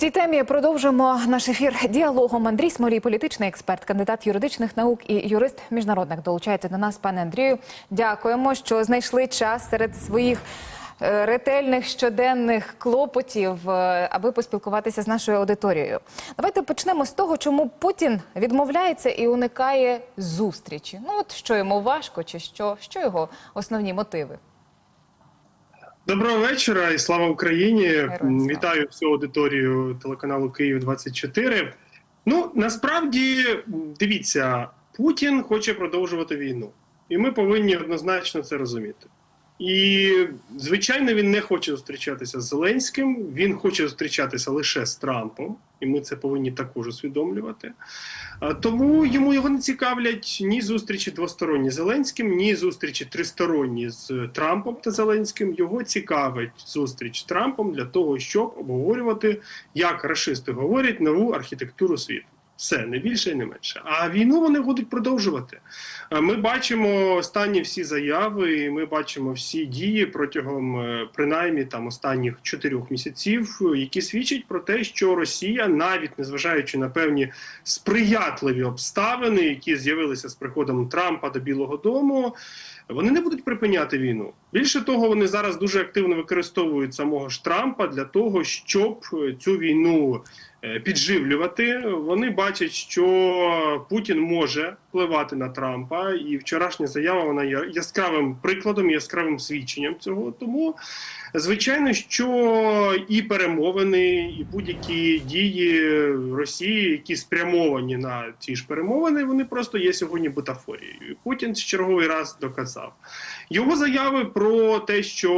цій темі продовжимо наш ефір діалогом. Андрій Смолій, політичний експерт, кандидат юридичних наук і юрист міжнародник. Долучається до нас, пане Андрію. Дякуємо, що знайшли час серед своїх е, ретельних щоденних клопотів, е, аби поспілкуватися з нашою аудиторією. Давайте почнемо з того, чому Путін відмовляється і уникає зустрічі. Ну от що йому важко, чи що, що його основні мотиви? Доброго вечора і слава Україні! Героям. Вітаю всю аудиторію телеканалу Київ 24 Ну насправді дивіться, Путін хоче продовжувати війну, і ми повинні однозначно це розуміти. І звичайно, він не хоче зустрічатися з Зеленським. Він хоче зустрічатися лише з Трампом, і ми це повинні також усвідомлювати. Тому йому його не цікавлять ні зустрічі двосторонні з Зеленським, ні зустрічі тристоронні з Трампом та Зеленським. Його цікавить зустріч з Трампом для того, щоб обговорювати, як рашисти говорять, нову архітектуру світу. Все не більше і не менше. А війну вони будуть продовжувати. Ми бачимо останні всі заяви, і ми бачимо всі дії протягом е, принаймні там останніх чотирьох місяців, які свідчать про те, що Росія, навіть незважаючи на певні сприятливі обставини, які з'явилися з приходом Трампа до Білого Дому, вони не будуть припиняти війну. Більше того, вони зараз дуже активно використовують самого ж Трампа для того, щоб цю війну е, підживлювати. Вони бачать, що Путін може впливати на Трампа, і вчорашня заява вона є яскравим прикладом, яскравим свідченням цього. Тому звичайно, що і перемовини, і будь-які дії Росії, які спрямовані на ці ж перемовини, вони просто є сьогодні бутафорією. Путін в черговий раз доказав. Його заяви про те, що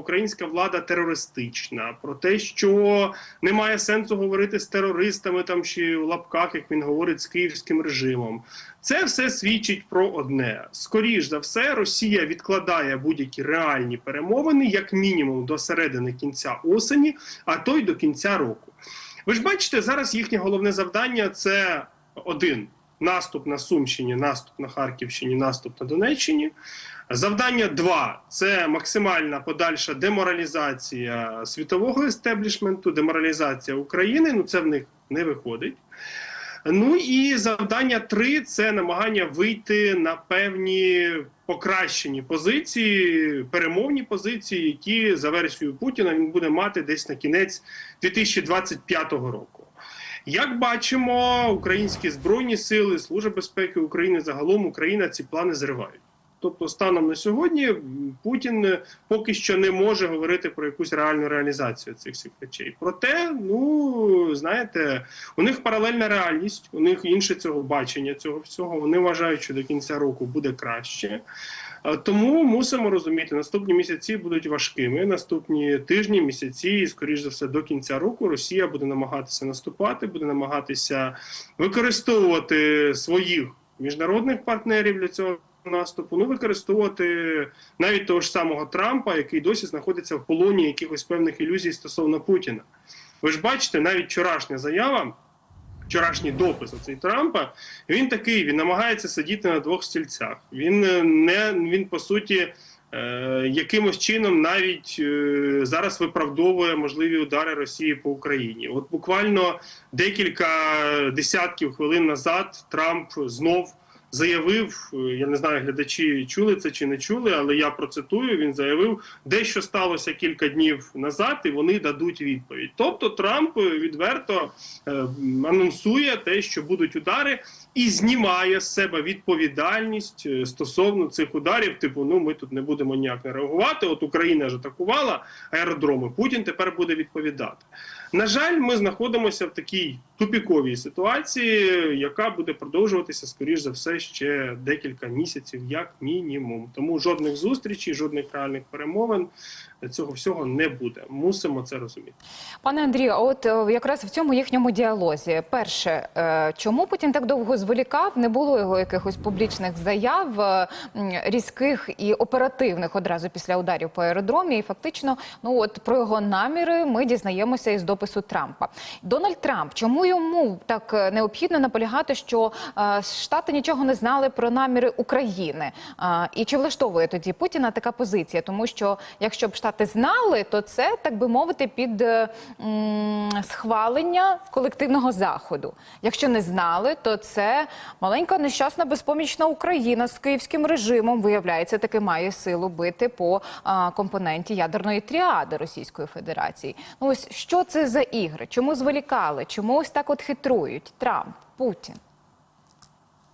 українська влада терористична, про те, що немає сенсу говорити з терористами там чи в лапках, як він говорить, з київським режимом. Це все свідчить про одне: скоріш за все, Росія відкладає будь-які реальні перемовини, як мінімум до середини кінця осені, а то й до кінця року. Ви ж бачите, зараз їхнє головне завдання це один наступ на Сумщині, наступ на Харківщині, наступ на Донеччині. Завдання два це максимальна подальша деморалізація світового естеблішменту, деморалізація України. Ну це в них не виходить. Ну і завдання три це намагання вийти на певні покращені позиції, перемовні позиції, які за версією Путіна він буде мати десь на кінець 2025 року. Як бачимо, українські збройні сили, Служба безпеки України загалом Україна ці плани зривають. Тобто, станом на сьогодні Путін е, поки що не може говорити про якусь реальну реалізацію цих всіх речей. Проте, ну знаєте, у них паралельна реальність, у них інше цього бачення цього всього. Вони вважають, що до кінця року буде краще. Е, Тому мусимо розуміти, наступні місяці будуть важкими. Наступні тижні, місяці, і скоріш за все, до кінця року Росія буде намагатися наступати, буде намагатися використовувати своїх міжнародних партнерів для цього наступу. Ну використовувати навіть того ж самого Трампа, який досі знаходиться в полоні якихось певних ілюзій стосовно Путіна. Ви ж бачите, навіть вчорашня заява. Вчорашній допис оцей Трампа він такий. Він намагається сидіти на двох стільцях. Він е, не він по суті е, якимось чином навіть е, зараз виправдовує можливі удари Росії по Україні. От буквально декілька десятків хвилин назад Трамп знов заявив. е, Я не знаю, глядачі чули це чи не чули, але я процитую. Він заявив, дещо сталося кілька днів назад, і вони дадуть відповідь. Тобто Трамп відверто е, анонсує те, що будуть удари, і знімає з себе відповідальність е, стосовно цих ударів. Типу, ну ми тут не будемо ніяк не реагувати. От Україна ж атакувала аеродроми. Путін тепер буде відповідати. На жаль, ми знаходимося в такій тупіковій ситуації, яка буде продовжуватися скоріш за все ще декілька місяців, як мінімум. Тому жодних зустрічей, жодних реальних перемовин цього всього не буде. Мусимо це розуміти. Пане Андрію, от е, якраз в цьому їхньому діалозі, перше, е, чому Путін так довго зволікав? Не було його якихось публічних заяв е, різких і оперативних одразу після ударів по аеродромі. І фактично, ну от про його наміри ми дізнаємося із допису Трампа. Дональд Трамп, чому йому так необхідно наполягати, що Штати нічого не знали про наміри України? І чи влаштовує тоді Путіна така позиція? Тому що якщо б Штати Штати знали, то це так би мовити під е, схвалення колективного заходу. Якщо не знали, то це маленька нещасна безпомічна Україна з київським режимом виявляється таки має силу бити по компоненті ядерної тріади Російської Федерації. Ну ось що це за ігри? Чому зволікали? Чому ось так от хитрують Трамп, Путін?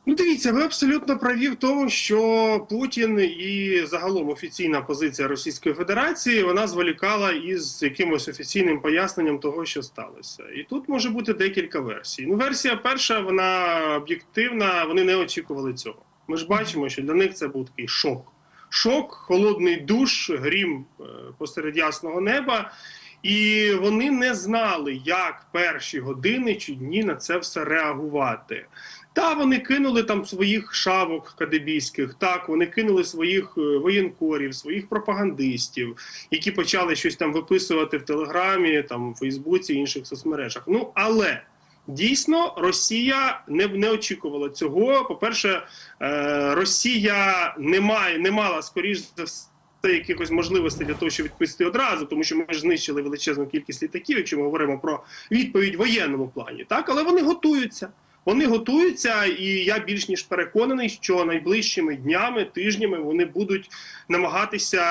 Ну, дивіться, ви абсолютно праві в тому, що Путін і загалом офіційна позиція Російської Федерації вона зволікала із якимось офіційним поясненням того, що сталося. І тут може бути декілька версій. Ну, версія перша, вона об'єктивна, вони не очікували цього. Ми ж бачимо, що для них це був такий шок. Шок, холодний душ, грім е, посеред ясного неба. І вони не знали, як перші години чи дні на це все реагувати. Та вони кинули там своїх шавок кадебійських, так вони кинули своїх е, воєнкорів, своїх пропагандистів, які почали щось там виписувати в Телеграмі, там в Фейсбуці, інших соцмережах. Ну але дійсно Росія не, не очікувала цього. По-перше, е, Росія не має, не мала скоріш за все. Якихось можливостей для того, щоб відповісти одразу, тому що ми ж знищили величезну кількість літаків, якщо ми говоримо про відповідь в воєнному плані, так але вони готуються. Вони готуються, і я більш ніж переконаний, що найближчими днями, тижнями вони будуть намагатися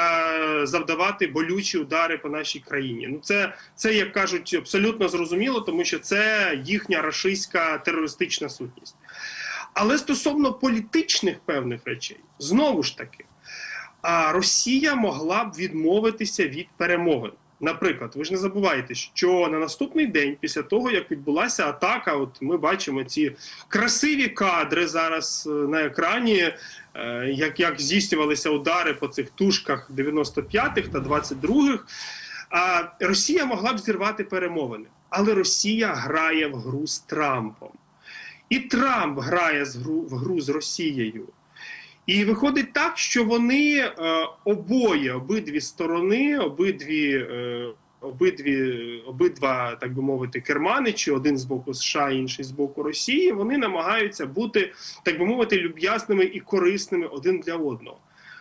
завдавати болючі удари по нашій країні. Ну це, це як кажуть, абсолютно зрозуміло, тому що це їхня рашистська терористична сутність. Але стосовно політичних певних речей, знову ж таки, Росія могла б відмовитися від перемовин. Наприклад, ви ж не забувайте, що на наступний день, після того як відбулася атака, от ми бачимо ці красиві кадри зараз е, на екрані, е, як, як здійснювалися удари по цих тушках 95-х та 22-х. А Росія могла б зірвати перемовини, але Росія грає в гру з Трампом, і Трамп грає в гру з Росією. І виходить так, що вони е, обоє, обидві сторони, обидві, е, обидві, обидва, так би мовити, керманичі, один з боку США, інший з боку Росії, вони намагаються бути, так би мовити, люб'ясними і корисними один для одного.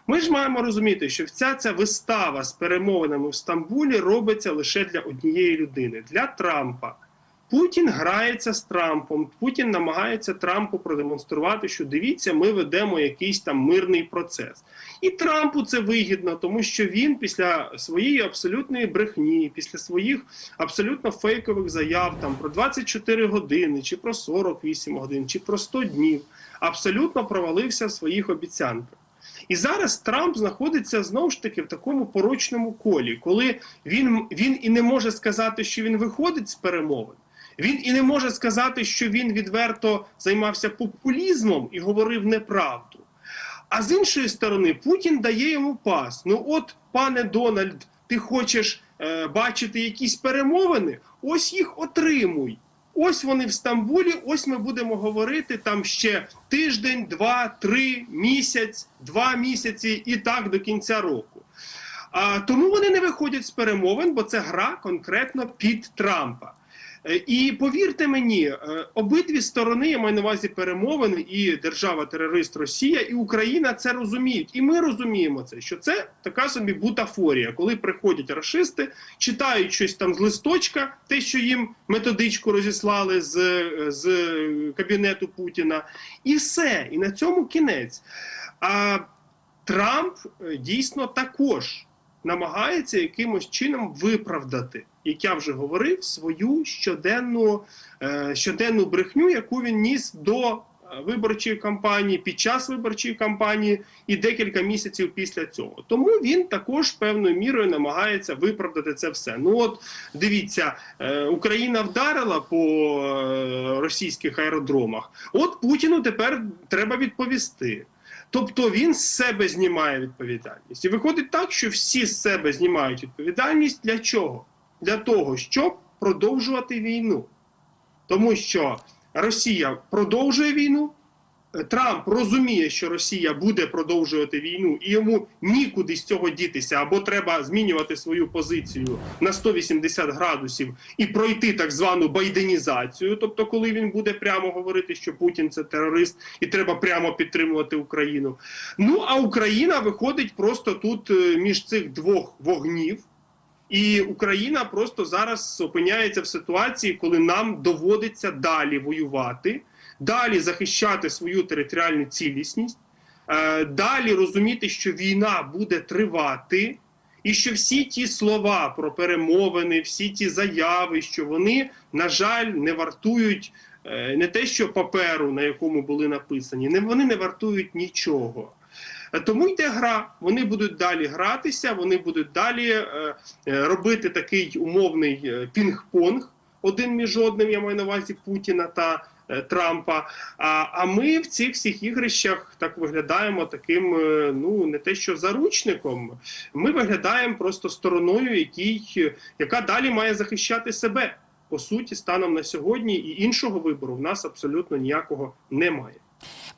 Ми ж маємо розуміти, що вся ця вистава з перемовинами в Стамбулі робиться лише для однієї людини для Трампа. Путін грається з Трампом. Путін намагається Трампу продемонструвати, що дивіться, ми ведемо якийсь там мирний процес. І Трампу це вигідно, тому що він після своєї абсолютної брехні, після своїх абсолютно фейкових заяв там про 24 години, чи про 48 годин, чи про 100 днів, абсолютно провалився в своїх обіцянках. І зараз Трамп знаходиться знову ж таки в такому порочному колі, коли він, він і не може сказати, що він виходить з перемовин. Він і не може сказати, що він відверто займався популізмом і говорив неправду. А з іншої сторони, Путін дає йому пас. Ну, от, пане Дональд, ти хочеш е, бачити якісь перемовини? Ось їх отримуй. Ось вони в Стамбулі. Ось ми будемо говорити там ще тиждень, два, три, місяць, два місяці і так до кінця року. А, тому вони не виходять з перемовин, бо це гра конкретно під Трампа. Е, І повірте мені, е, обидві сторони, я маю на увазі перемовини, і держава-терорист Росія, і Україна це розуміють. І ми розуміємо це, що це така собі бутафорія, коли приходять рашисти, читають щось там з листочка, те, що їм методичку розіслали з, з кабінету Путіна, і все. І на цьому кінець. А Трамп е, дійсно також намагається якимось чином виправдати, як я вже говорив, свою щоденну, е, щоденну брехню, яку він ніс до е, виборчої кампанії, під час виборчої кампанії і декілька місяців після цього. Тому він також певною мірою намагається виправдати це все. Ну от дивіться, е, Україна вдарила по російських аеродромах. От Путіну тепер треба відповісти. Тобто він з себе знімає відповідальність. І виходить так, що всі з себе знімають відповідальність для чого? Для того, щоб продовжувати війну. Тому що Росія продовжує війну, Трамп розуміє, що Росія буде продовжувати війну, і йому нікуди з цього дітися, або треба змінювати свою позицію на 180 градусів і пройти так звану байденізацію. Тобто, коли він буде прямо говорити, що Путін це терорист, і треба прямо підтримувати Україну. Ну а Україна виходить просто тут е, між цих двох вогнів. І Україна просто зараз опиняється в ситуації, коли нам доводиться далі воювати, далі захищати свою територіальну цілісність, е, далі розуміти, що війна буде тривати, і що всі ті слова про перемовини, всі ті заяви, що вони, на жаль, не вартують е, не те, що паперу, на якому були написані, вони не вартують нічого. Е, Тому йде гра. Вони будуть далі гратися, вони будуть далі робити такий умовний пінг-понг один між одним, я маю на увазі Путіна та Трампа. А, а ми в цих всіх ігрищах так виглядаємо таким, е, ну не те, що заручником. Ми виглядаємо просто стороною, який, е, яка далі має захищати себе. По суті, станом на сьогодні, і іншого вибору в нас абсолютно ніякого немає.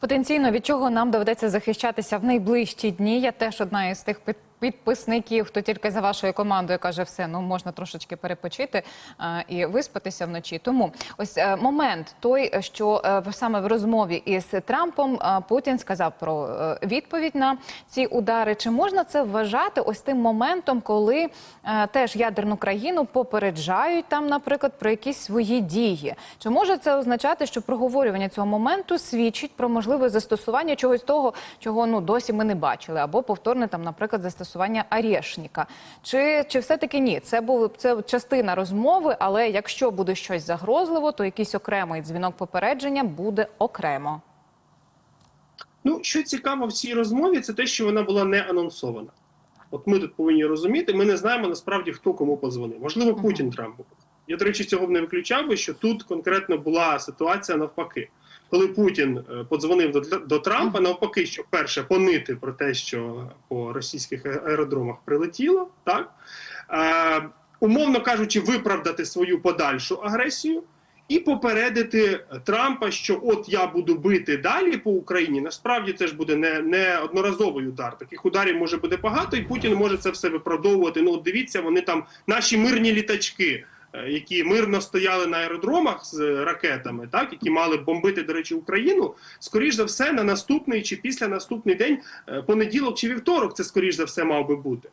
Потенційно від чого нам доведеться захищатися в найближчі дні. Я теж одна із тих під- підписників, хто тільки за вашою командою каже, все ну можна трошечки перепочити е, і виспатися вночі. Тому ось е, момент той, що е, в- саме в розмові із Трампом е, Путін сказав про е, відповідь на ці удари. Чи можна це вважати ось тим моментом, коли е, теж ядерну країну попереджають там, наприклад, про якісь свої дії? Чи може це означати, що проговорювання цього моменту свідчить про можливе застосування чогось того, чого ну досі ми не бачили, або повторне там, наприклад, застосування арешника? Чи, чи все таки ні? Це був це частина розмови, але якщо буде щось загрозливо, то якийсь окремий дзвінок попередження буде окремо. Ну, що цікаво в цій розмові, це те, що вона була не анонсована. От ми тут повинні розуміти, ми не знаємо насправді, хто кому подзвонив. Можливо. Путін Трампу. Я, до речі, цього б не виключав би, що тут конкретно була ситуація навпаки. Коли Путін е, подзвонив до, до Трампа, навпаки, що перше понити про те, що по російських аеродромах прилетіло, так е, умовно кажучи, виправдати свою подальшу агресію і попередити Трампа, що от я буду бити далі по Україні. Насправді це ж буде не, не одноразовий удар. Таких ударів може бути багато, і Путін може це все виправдовувати. Ну, от дивіться, вони там наші мирні літачки. Е, Які мирно стояли на аеродромах з ракетами, так які мали бомбити, до речі, Україну, скоріш за все, на наступний чи після наступний день, е, понеділок чи вівторок, це скоріш за все мав би бути.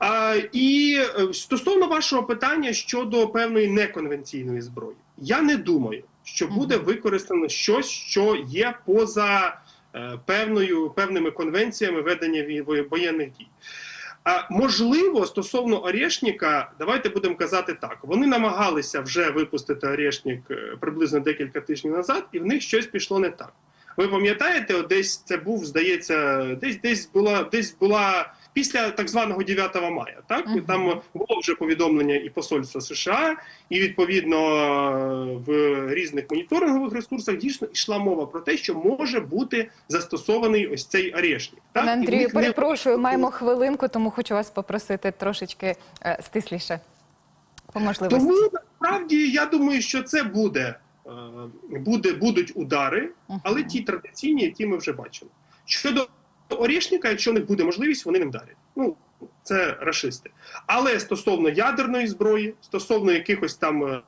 А, і е, стосовно вашого питання щодо певної неконвенційної зброї, я не думаю, що буде використано щось, що є поза е, певною певними конвенціями ведення воєнних дій. А можливо, стосовно Орешника, давайте будемо казати так: вони намагалися вже випустити Орешник е, приблизно декілька тижнів назад, і в них щось пішло не так. Ви пам'ятаєте, десь це був, здається, десь десь була десь була після так званого 9 мая. Так Мгм. там було вже повідомлення і посольства США, і відповідно в різних моніторингових ресурсах дійсно йшла мова про те, що може бути застосований ось цей орешник. Так Пане Андрію, них не- перепрошую, маємо хвилинку, тому хочу вас попросити трошечки е, стисліше. По можливості. Тому насправді я думаю, що це буде, е, буде будуть удари, але ті традиційні, які ми вже бачили. Щодо Орішника, якщо у них буде можливість, вони не вдарять. Ну це рашисти. Але стосовно ядерної зброї, стосовно якихось там е,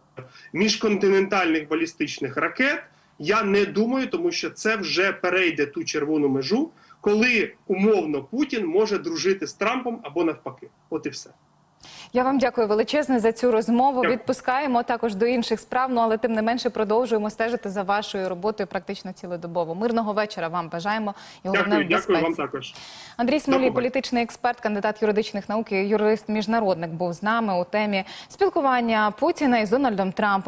міжконтинентальних балістичних ракет, я не думаю, тому що це вже перейде ту червону межу, коли умовно Путін може дружити з Трампом або навпаки. От і все. Я вам дякую величезне за цю розмову. Дякую. Відпускаємо також до інших справ, ну але тим не менше продовжуємо стежити за вашою роботою практично цілодобово. Мирного вечора вам бажаємо і головне Дякую, дякую вам також. Андрій Смолій, політичний експерт, кандидат юридичних наук і юрист міжнародник, був з нами у темі спілкування Путіна із Дональдом Трампом.